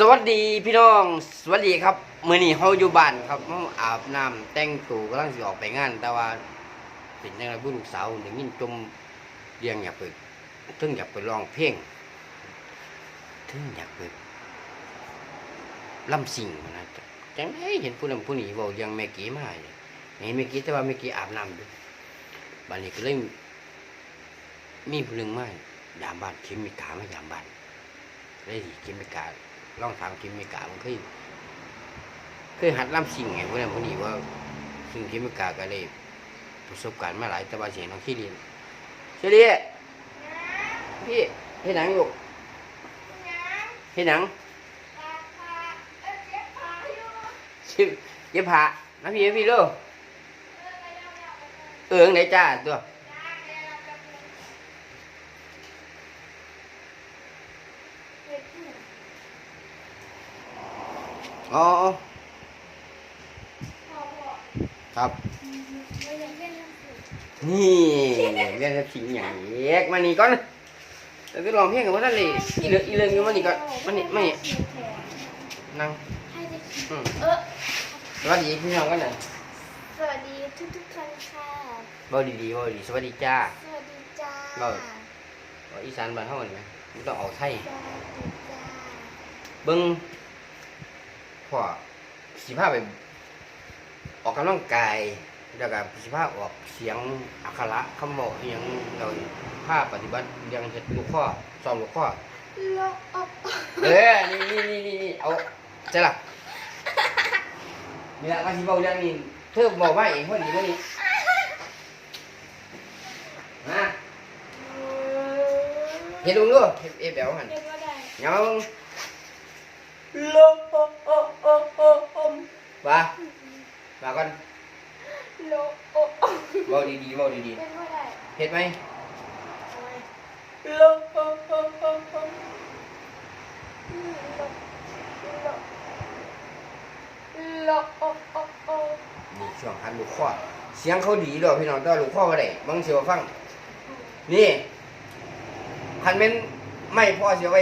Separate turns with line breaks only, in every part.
สวัสดีพี่น้อง สวัสดีครับมื้อนี้เฮาอยู่บ้านครับเฮาอาบน้ำแต่งตัวกำลังสิออกไปงาน แต่ว่าเป็นจังไดผู้ลูกสาวได้ยินจมเรียงอยากไปถึงอยากไปร้องเพลงถึงอยากไปล่ำสิ่งนะจังไดเห็นผู้นั้นผู้นี้เว้าเรื่องแม่กี้มาเนี่ยเห็นแม่กี้แต่ว่าแม่กี้อาบน้ำอยู่บัดนี้ก็เลยมีผู้หนึงมายามบ้านเข็มมีกามายามบ้านเลยเข็มมีกา ลองถามเข็มมีกามันเคยเคยหัดล่ำสิ่งไงพวกนั้นพวกนี้ว่าซึ่งเข็มมีกาก็เลยประสบการณ์มาหลายแต่ว่าเสียน้องขี้เรียนเฉลี่ยพี่เฮ็ดหนังลูกเฮ็ดหนังชิบเย็บผ้านะพี่พี่ลูกเออไหนจ้าตัว อ๋อครับ นี่เรื่องสิ่งอย่างเอกมานี่ก่อนแล้วก็ลองเพลงกับว่าท่านเลยอีเหลืออีเหลืองอยู่มานี่ก่อนมานี่มานี่นั่งอืม
เออ
สวัสดีพี่น้องกันหน่อย
สวัสดีทุกทุกๆท่านค่ะ
เบาดีๆเบาดีสวัสดีจ้า
สวัสดีจ้า
เบาเอาอีสานบ้านเฮานี่ไหมมันต้องเอาไทย
สวัสดีจ้า
เบิ่ง พ่อสิพาไปออกกำลังกายแล้วก็สิพาออกเสียงอักขระคำบอกอหยังเราพาปฏิบัติเรื่องเฮ็ดลูกข้อซ้อมลูกข้อ
โลกอบ
เออนี่นี่นี่นี่นี่เอาใช่ล่ะนี่ละมาสิเบาเรื่องนี้เธอบอกว่าเองว่าดีว่านี้มาเฮ็ดลุงดูเฮ็ดเอฟแอลหัน
เรียกว่าได้
อย่ามาเบิ่งโลโอโอโอโอโอม ว่าว่าก่อน
โลกอบ
เบาดีๆเบาดี
เรียกว่าได้
ๆเฮ็ดไหม
เอาไว้
โลโอโอโอโอ
อืมโลกโลกโลกอบอบอบ
นี่ช่วงหันลูกข้อเสียงเขาดีดอกพี่น้องแต่ว่าลูกข้อบ่ได้บางเสียวฟัง นี่คันเป็นไม่พอเสียไว้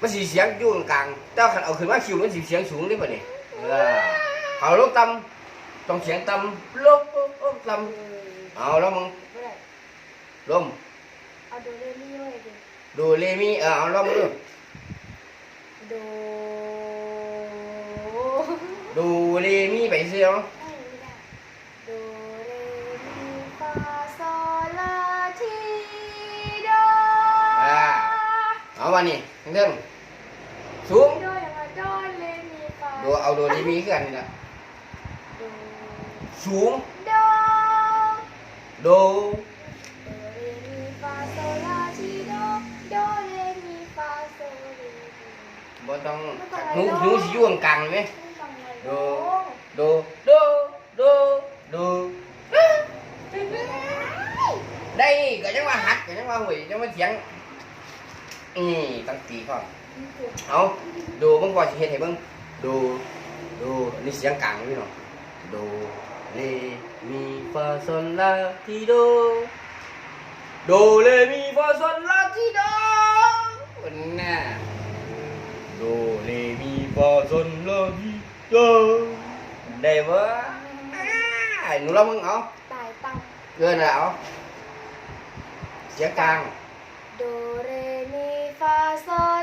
มันสีเสียงอยู่กลางๆแต่ว่าคันเอาขึ้นมาคิวมันสีเสียงสูงได้ป่ะนี่เออเอาลงต่ำต้องเสียงต่ำลงลงต่ำเอาแล้วมึง
บ่ได้
ลม
เอาโดเรมีไว้ดิ
ดูเลมีเออเอาลองดู
โด
ดูเลมีไปเสียง
เอา
วันนี้เรื่องสูง
โดยังไงโดเรมีฟา
ดูเอาดูเลมีขึ้นนี่ละ
โด
สูง
โด
ดู
โดเรมีฟาโซลาทีโดโดเรมีฟาโซเรมี
บ่ต้องหนูหนูสิอยู่กลางๆไหม
ไม่ต้องเลย
โดดูดูดูดูได้ก็ยังว่าหัดก็ยังว่าหุยยังว่าเสียง นี่ตั้งตีก่อนเอาดูเบิ่งก่อนสิเฮ็ดให้เบิ่งดูดูอันนี่เสียงกลางพี่น้องดูเรมีฟาซอลลาทีโดดูเรมีฟาซอลลาทีโดวันน่ะดูเรมีฟาซอลลาทีโดได้บ่อ้ายหนูลองมึงเอา
ตายตั้ง
เกินแล้วเอาเสียงกลาง
โด so